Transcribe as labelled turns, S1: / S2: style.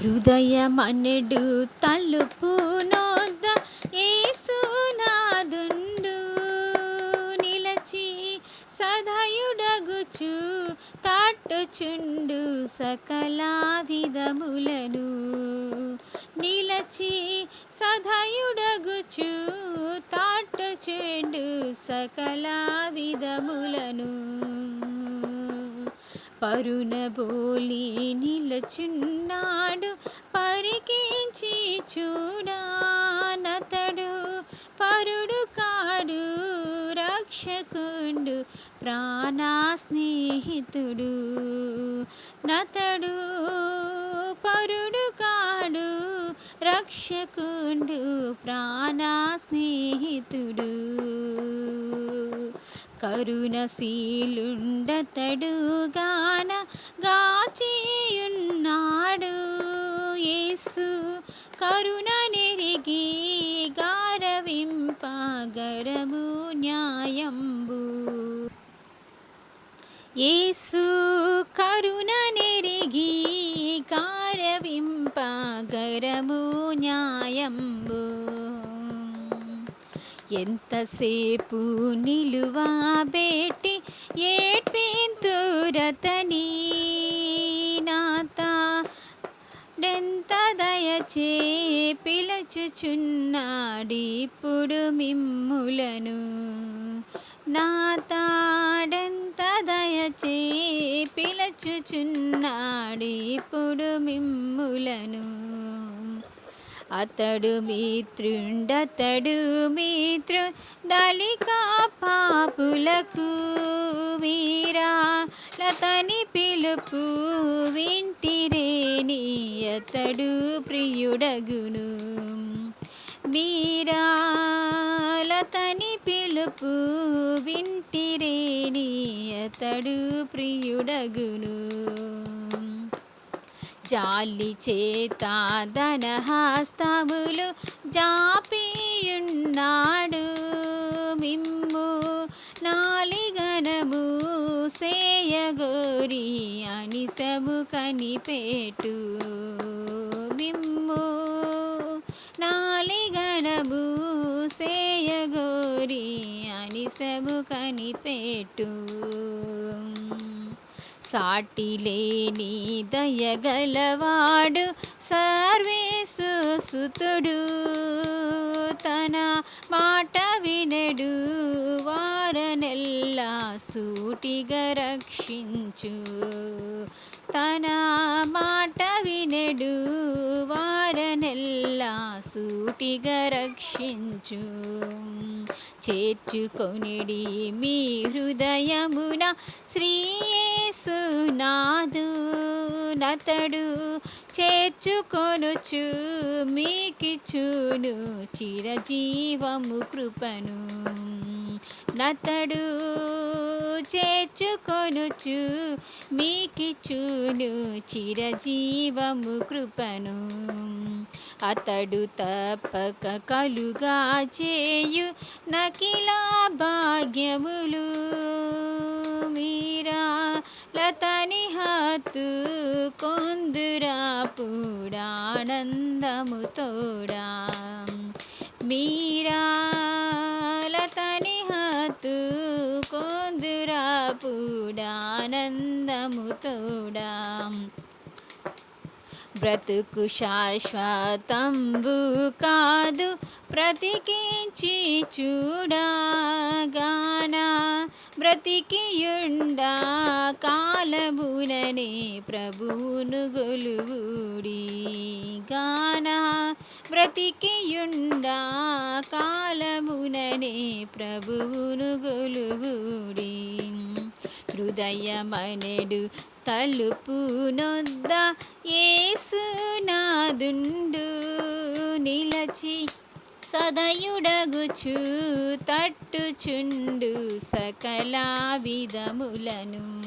S1: హృదయమనెడు తలుపు నోద ఏసునాదుండు. నిలచి సదయుడగుచు తట్టుచుండు సకల విధములను. నిలచి సదయుడగుచు తాట్టుచుండు సకల విధములను. పరుణ బోలి నిలచున్నాడు పరికించి చూడానతడు. పరుడు కాడు రక్షకుండు ప్రాణా స్నేహితుడు నతడు. పరుడు కాడు రక్షకుండు ప్రాణా స్నేహితుడు కరుణశీలుండతడుగాన గాచియున్నాడు యేసు కరుణ నెరిగి గారవింపగరము న్యాయంబు యేసు కరుణ నెరిగి గారవింపగరము న్యాయంబు ఎంతసేపు నిలువబెట్టి ఏడ్పింతురతని నాత? డెంత దయచే పిలచుచున్నాడిప్పుడు మిమ్ములను. నాతాడెంత దయచే పిలచుచున్నాడిప్పుడు మిమ్ములను. అతడు మిత్రుండతడు మిత్రు దళికా పాపులకు వీరా. లతని పిలుపు వింటిరేని అతడు ప్రియుడగును మీరా. లతని పిలుపు వింటిరేని అతడు ప్రియుడగును జాలి చేత ధనహస్తములు జాపియున్నాడు. మిమ్ము నాలిగనము సేయగోరి అనిసము కనిపేటు మిమ్ము నాలిగనము సేయగోరి అనిసము కనిపేటు సాటి లేని దయగలవాడు సర్వేసు సుతుడు. తన మాట వినడు వారనెల్లా సూటిగా రక్షించు. తన మాట వినడు వారనెల్లా సూటిగా రక్షించు. చేర్చుకొనిడి మీ హృదయమున శ్రీయేసునాదు. నతడు చేర్చుకొనుచు మీకిచ్చును. చిరజీవము కృపను. నతడు చేర్చుకొనుచు మీకిచ్చును చిరజీవము కృపను. అతడు తప్పక కలుగా చేయు నకిలా భాగ్యములు మీరా. లతని హత్తు కొందురా పూడానందము తోడా. మీరా లతని హత్తు కొందురా పూడానందముతోడా బ్రతుకు శాశ్వతంబు కాదు బ్రతికించి చూడగానా బ్రతికియుండా కాలముననే ప్రభువును గొలువుడి గాన బ్రతికియుండా కాలముననే ప్రభువును గొలువుడి హృదయమనెడు తలుపు నొద్ద ఏసునాదుండు నిలచి సదయుడగుచు తట్టుచుండు సకల విధములను.